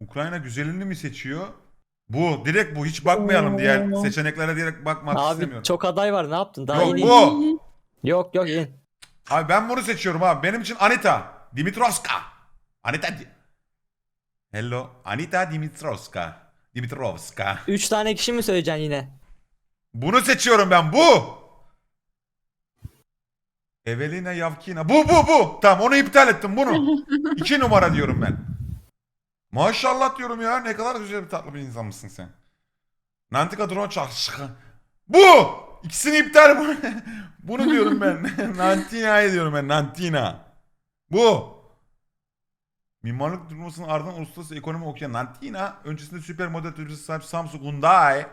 Ukrayna güzelini mi seçiyor? Bu. Direkt bu. Hiç bakmayalım diğer seçeneklere direkt bakmak Abi istemiyorum. çok aday var ne yaptın? Daha Yok yeni. bu. Yok yok in. Abi ben bunu seçiyorum abi. Benim için Anita. Dimitrovska. Anita. Di- Hello. Anita Dimitrovska. Dimitrovska. Üç tane kişi mi söyleyeceksin yine? Bunu seçiyorum ben. Bu. Evelina Yavkina. Bu bu bu. Tamam onu iptal ettim bunu. İki numara diyorum ben. Maşallah diyorum ya. Ne kadar güzel bir tatlı bir insan mısın sen. Nantika drone çarşı. Bu. İkisini iptal bu. Bunu diyorum ben. Nantina'yı diyorum ben. Nantina. Bu. Mimarlık diplomasının ardından uluslararası ekonomi okuyan Nantina öncesinde süper model tecrübesi sahip Samsung Hyundai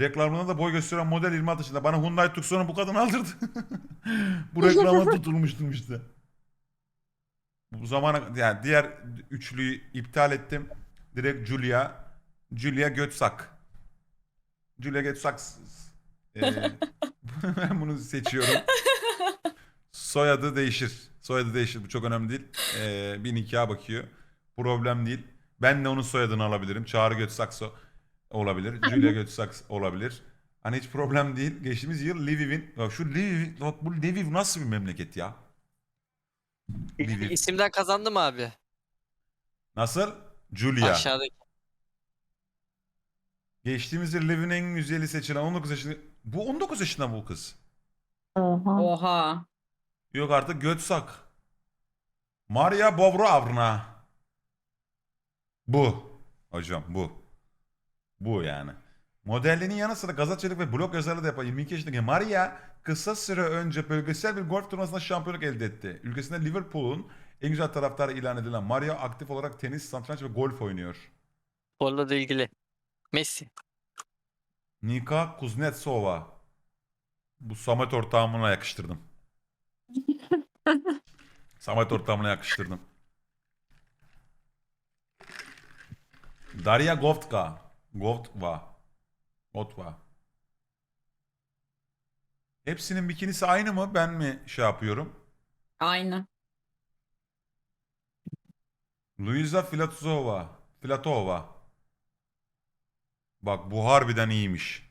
reklamında da boy gösteren model 26 yaşında. Bana Hyundai Tucson'u bu kadın aldırdı. bu reklama tutulmuştum işte. Bu zamana yani diğer üçlüyü iptal ettim. Direkt Julia. Julia Götsak. Julia Götsak. Ee, ben bunu seçiyorum. Soyadı değişir. Soyadı değişir. Bu çok önemli değil. Ee, bir nikaha bakıyor. Problem değil. Ben de onun soyadını alabilirim. Çağrı Götsakso olabilir. Julia Götsaks olabilir. Hani hiç problem değil. Geçtiğimiz yıl Lviv'in... Şu Lviv... Bak bu Lviv nasıl bir memleket ya? Lviv. İsimden kazandım abi. Nasıl? Julia. Aşağıdaki. Geçtiğimiz yıl Lviv'in en güzeli seçilen 19 yaşında... Bu 19 yaşında bu kız. Oha. Oha. Yok artık Götsak. Maria Bobrovna. Bu. Hocam bu. Bu yani. Modelliğinin yanı sıra gazetecilik ve blog yazarlığı da yapan 22 yaşındaki Maria kısa süre önce bölgesel bir golf turnuvasında şampiyonluk elde etti. Ülkesinde Liverpool'un en güzel taraftarı ilan edilen Maria aktif olarak tenis, satranç ve golf oynuyor. Sporla da ilgili. Messi. Nika Kuznetsova. Bu Samet ortağımına yakıştırdım. Samet ortağımına yakıştırdım. Daria Govtka. Govtva. Gotva. Hepsinin bikinisi aynı mı? Ben mi şey yapıyorum? Aynı. Luisa Filatova. Filatova. Bak bu harbiden iyiymiş.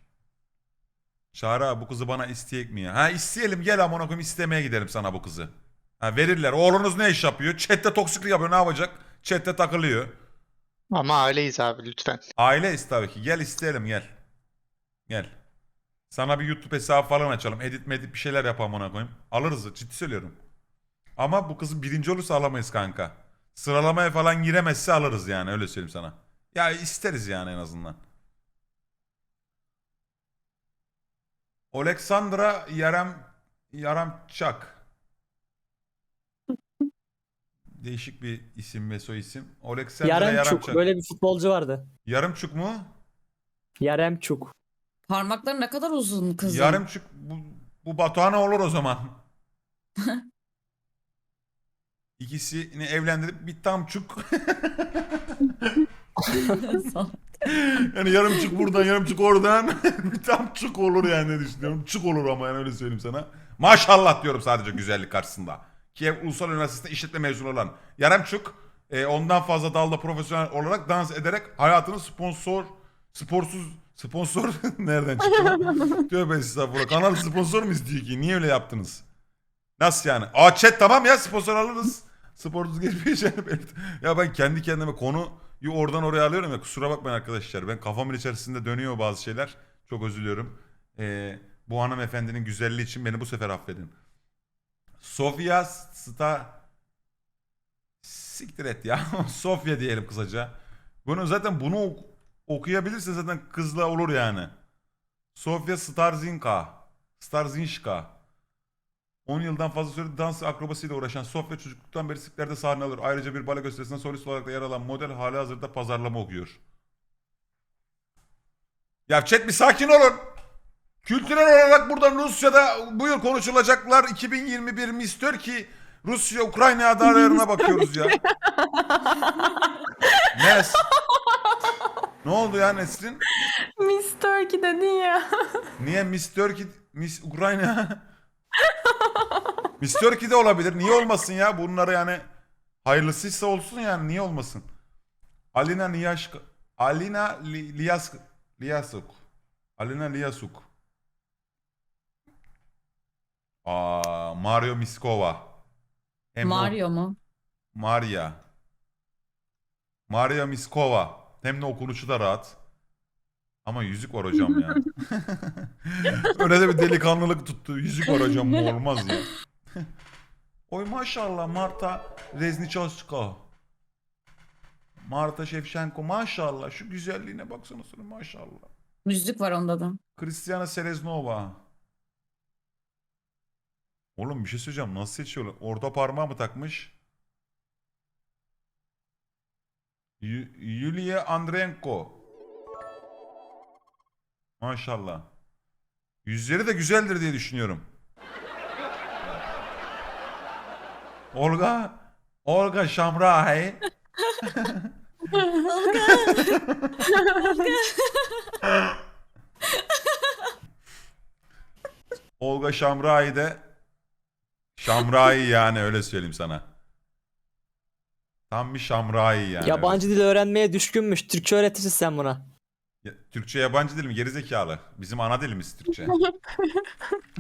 Çağrı abi bu kızı bana isteyek mi ya? Ha isteyelim gel amına koyayım istemeye gidelim sana bu kızı. Ha verirler. Oğlunuz ne iş yapıyor? Chat'te toksiklik yapıyor ne yapacak? Chat'te takılıyor. Ama aileyiz abi lütfen. Aileyiz tabii ki. Gel isteyelim gel. Gel. Sana bir YouTube hesabı falan açalım. Edit medit bir şeyler yap amına koyayım. Alırız ciddi söylüyorum. Ama bu kızı birinci olursa alamayız kanka. Sıralamaya falan giremezse alırız yani öyle söyleyeyim sana. Ya isteriz yani en azından. Oleksandra Yarem Yaramçak. Değişik bir isim ve soy isim. Oleksandra Yaremçuk. Yaramçak. Böyle bir futbolcu vardı. Yarımçuk mu? Yaremçuk. Parmakları ne kadar uzun kızın. Yarımçuk bu, bu Batuhan'a olur o zaman. İkisini evlendirip bir tamçuk. yani yarımçuk buradan yarımçuk oradan bir tamçuk olur yani ne düşünüyorum. Çuk olur ama yani öyle söyleyeyim sana. Maşallah diyorum sadece güzellik karşısında. Kiev Ulusal Üniversitesi'nde işletme mezunu olan Yaremçuk e, ondan fazla dalda profesyonel olarak dans ederek hayatını sponsor sporsuz sponsor nereden çıktı? Tövbe estağfurullah. Kanal sponsor mu istiyor ki? Niye öyle yaptınız? Nasıl yani? Aa chat tamam ya sponsor alırız. Geçmeyeceğini belirt. Ya ben kendi kendime konuyu oradan oraya alıyorum ya kusura bakmayın arkadaşlar. Ben kafamın içerisinde dönüyor bazı şeyler. Çok özür diliyorum. Ee, bu hanımefendinin güzelliği için beni bu sefer affedin. Sofia Sta... Siktir et ya. Sofya diyelim kısaca. Bunu zaten bunu ok- okuyabilirse zaten kızla olur yani. Sofia Starzinka. Starzinşka. 10 yıldan fazla süre dans akrobasiyle uğraşan Sofya çocukluktan beri sirklerde sahne alır. Ayrıca bir bale gösterisinde solist olarak da yer alan model hali hazırda pazarlama okuyor. Ya chat bir sakin olun. Kültürel olarak buradan Rusya'da bu yıl konuşulacaklar 2021 Miss Turkey Rusya Ukrayna adaylarına bakıyoruz ya. Nes? Ne oldu ya Nesrin? Miss Turkey dedin ya. Niye Miss Turkey, Miss Ukrayna? Miss Turkey de olabilir. Niye olmasın ya? Bunları yani hayırlısıysa olsun yani. Niye olmasın? Alina Niyaşk Alina Li- Liyask Liyasuk. Alina Liyasuk. Aa, Mario Miskova. Mario mu? Maria. Maria Miskova. Hem de okunuşu da rahat. Ama yüzük var hocam ya. Öyle de bir delikanlılık tuttu. Yüzük var hocam bu olmaz ya. Oy maşallah Marta Rezničovska. Marta Shevchenko maşallah. Şu güzelliğine baksana sana maşallah. Müzik var onda da. Kristina Seleznova. Oğlum bir şey söyleyeceğim. Nasıl seçiyorlar? Orta parmağı mı takmış? Yu- Yulia Andrenko. Maşallah. Yüzleri de güzeldir diye düşünüyorum. Olga Olga Şamray. Olga Şamray de Şamray yani öyle söyleyeyim sana. Tam bir Şamray yani. Yabancı dil öğrenmeye düşkünmüş. Türkçe öğretirsin sen buna. Ya, Türkçe yabancı dil mi? Gerizekalı. Bizim ana dilimiz Türkçe.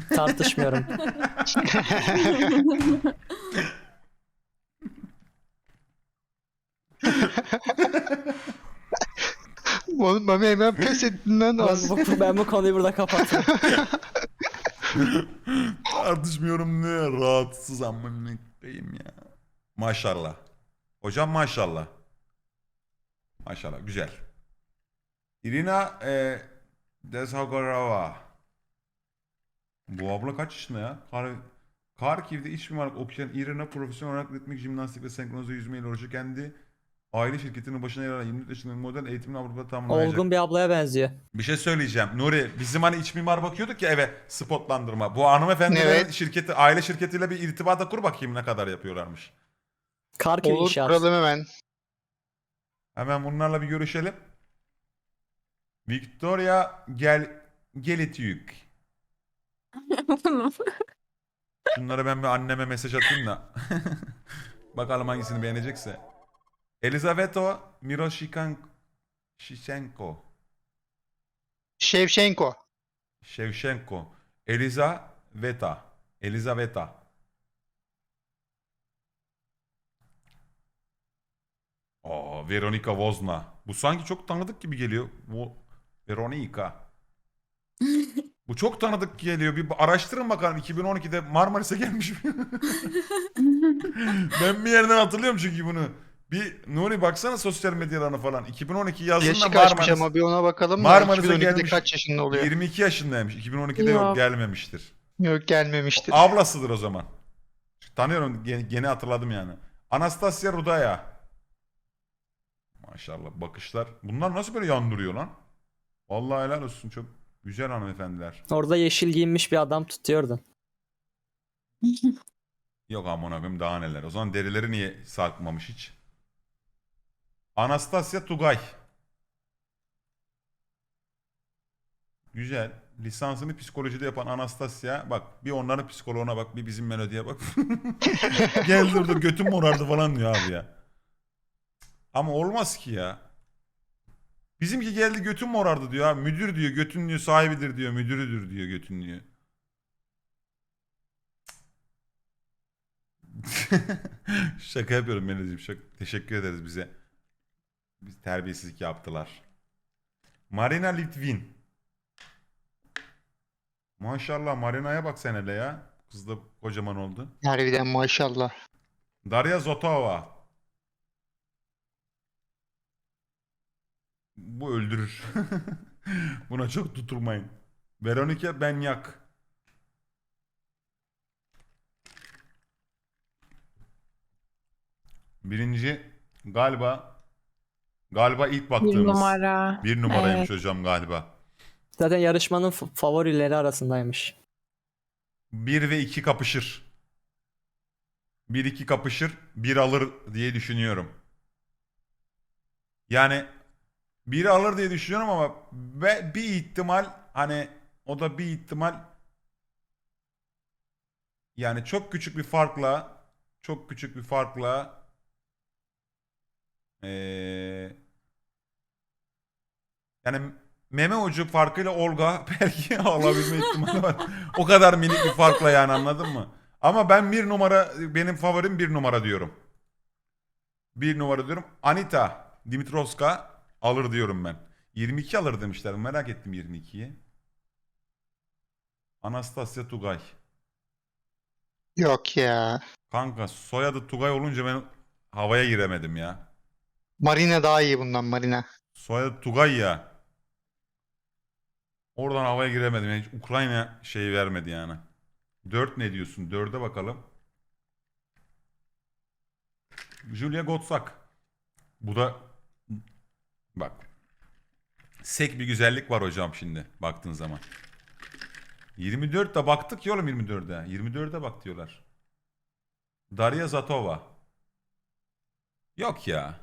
Tartışmıyorum. Oğlum Mami hemen pes ettin lan ben, az. bu, ben bu konuyu burada kapattım. Tartışmıyorum ne rahatsız amına koyayım ya. Maşallah. Hocam maşallah. Maşallah güzel. Irina e, Dezhagorova. Bu abla kaç yaşında ya? Kar Karkiv'de iç mimarlık okuyan Irina profesyonel olarak ritmik jimnastik ve senkronize yüzmeyle uğraşıyor. Kendi aile şirketinin başına yer alan 24 yaşındaki model eğitimini Avrupa'da tamamlayacak. Olgun bir ablaya benziyor. Bir şey söyleyeceğim. Nuri bizim hani iç mimar bakıyorduk ya eve spotlandırma. Bu hanımefendilerin Evet. şirketi, aile şirketiyle bir irtibata kur bakayım ne kadar yapıyorlarmış. Karkiv Olur inşaat. kuralım hemen. Hemen bunlarla bir görüşelim. Victoria Gel Gelitiyük. Şunları ben bir anneme mesaj atayım da. Bakalım hangisini beğenecekse. Elizaveto Miroshikan Shichenko. Şevşenko. Shevchenko. Elizaveta. Elizaveta. Aa, Veronika Vozna. Bu sanki çok tanıdık gibi geliyor. Bu Veronika. Bu çok tanıdık geliyor. Bir araştırın bakalım 2012'de Marmaris'e gelmiş mi? ben bir yerden hatırlıyorum çünkü bunu. Bir Nuri baksana sosyal medyalarına falan. 2012 yazında Yaşı kaçmış Marmaris. ama bir ona bakalım. da Marmaris'e 2012'de gelmiş. kaç yaşında oluyor? 22 yaşındaymış. 2012'de yok Yok. gelmemiştir. Yok gelmemiştir. Ablasıdır o zaman. Tanıyorum gene, gene hatırladım yani. Anastasia Rudaya. Maşallah bakışlar. Bunlar nasıl böyle yandırıyor lan? Vallahi helal olsun çok güzel hanımefendiler. Orada yeşil giyinmiş bir adam tutuyordu. Yok amına koyayım daha neler. O zaman derileri niye sarkmamış hiç? Anastasia Tugay. Güzel. Lisansını psikolojide yapan Anastasia. Bak bir onların psikoloğuna bak bir bizim melodiye bak. Geldi orada götüm morardı falan diyor abi ya. Ama olmaz ki ya. Bizimki geldi götüm morardı diyor. Müdür diyor götün diyor sahibidir diyor. Müdürüdür diyor götün diyor. Şaka yapıyorum Melodi'cim. Şaka. Teşekkür ederiz bize. Biz terbiyesizlik yaptılar. Marina Litvin. Maşallah Marina'ya bak sen hele ya. Kız da kocaman oldu. Harbiden maşallah. Daria Zotova. Bu öldürür. Buna çok tutulmayın. Veronika Benyak. Birinci galiba galiba ilk Bir baktığımız numara. bir numaraymış Evet. hocam galiba. Zaten yarışmanın favorileri arasındaymış. 1 ve 2 kapışır. 1 2 kapışır, 1 alır diye düşünüyorum. Yani 1 alır diye düşünüyorum ama ve bir ihtimal hani o da bir ihtimal yani çok küçük bir farkla çok küçük bir farkla eee Yani meme ucu farkıyla Olga belki alabilme ihtimali var. O kadar minik bir farkla yani anladın mı? Ama ben bir numara benim favorim bir numara diyorum. Bir numara diyorum. Anita Dimitrovska alır diyorum ben. 22 alır demişler. Merak ettim 22'yi. Anastasia Tugay. Yok ya. Kanka soyadı Tugay olunca ben havaya giremedim ya. Marina daha iyi bundan Marina. Soyadı Tugay ya. Oradan havaya giremedim. Yani hiç Ukrayna şeyi vermedi yani. 4 ne diyorsun? 4'e bakalım. Julia Gotsak. Bu da bak. Sek bir güzellik var hocam şimdi baktığın zaman. 24 de baktık ya oğlum 24'e. 24'e bak diyorlar. Daria Zatova. Yok ya.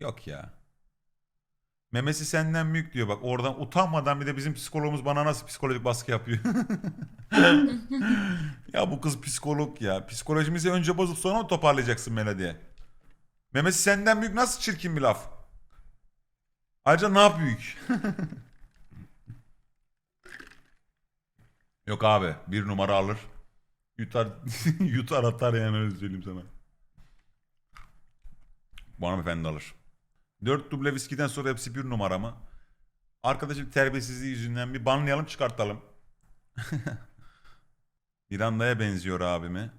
Yok ya. Memesi senden büyük diyor bak oradan utanmadan bir de bizim psikologumuz bana nasıl psikolojik baskı yapıyor. ya bu kız psikolog ya. Psikolojimizi önce bozup sonra mı toparlayacaksın Melodi'ye? Memesi senden büyük nasıl çirkin bir laf? Ayrıca ne yap büyük? Yok abi bir numara alır. Yutar, yutar atar yani öyle söyleyeyim sana. Bu hanımefendi alır. 4 duble viskiden sonra hepsi bir numara mı? Arkadaşım terbiyesizliği yüzünden bir banlayalım çıkartalım. Miranda'ya benziyor abimi.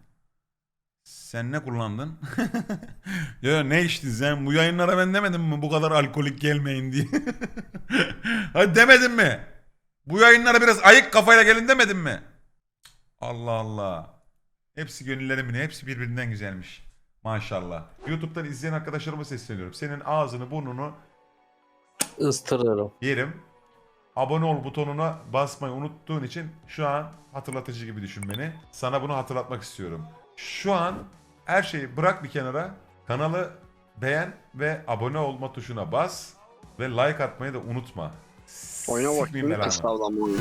Sen ne kullandın? ya ne içtin sen? Bu yayınlara ben demedim mi bu kadar alkolik gelmeyin diye. Hadi demedim mi? Bu yayınlara biraz ayık kafayla gelin demedim mi? Allah Allah. Hepsi gönüllerimin, hepsi birbirinden güzelmiş. Maşallah. YouTube'dan izleyen arkadaşlarıma sesleniyorum. Senin ağzını, burnunu Istırırım. yerim. Abone ol butonuna basmayı unuttuğun için şu an hatırlatıcı gibi düşün beni. Sana bunu hatırlatmak istiyorum. Şu an her şeyi bırak bir kenara. Kanalı beğen ve abone olma tuşuna bas. Ve like atmayı da unutma. Sikmeyeyim belanı. kaç sağlam oyunu.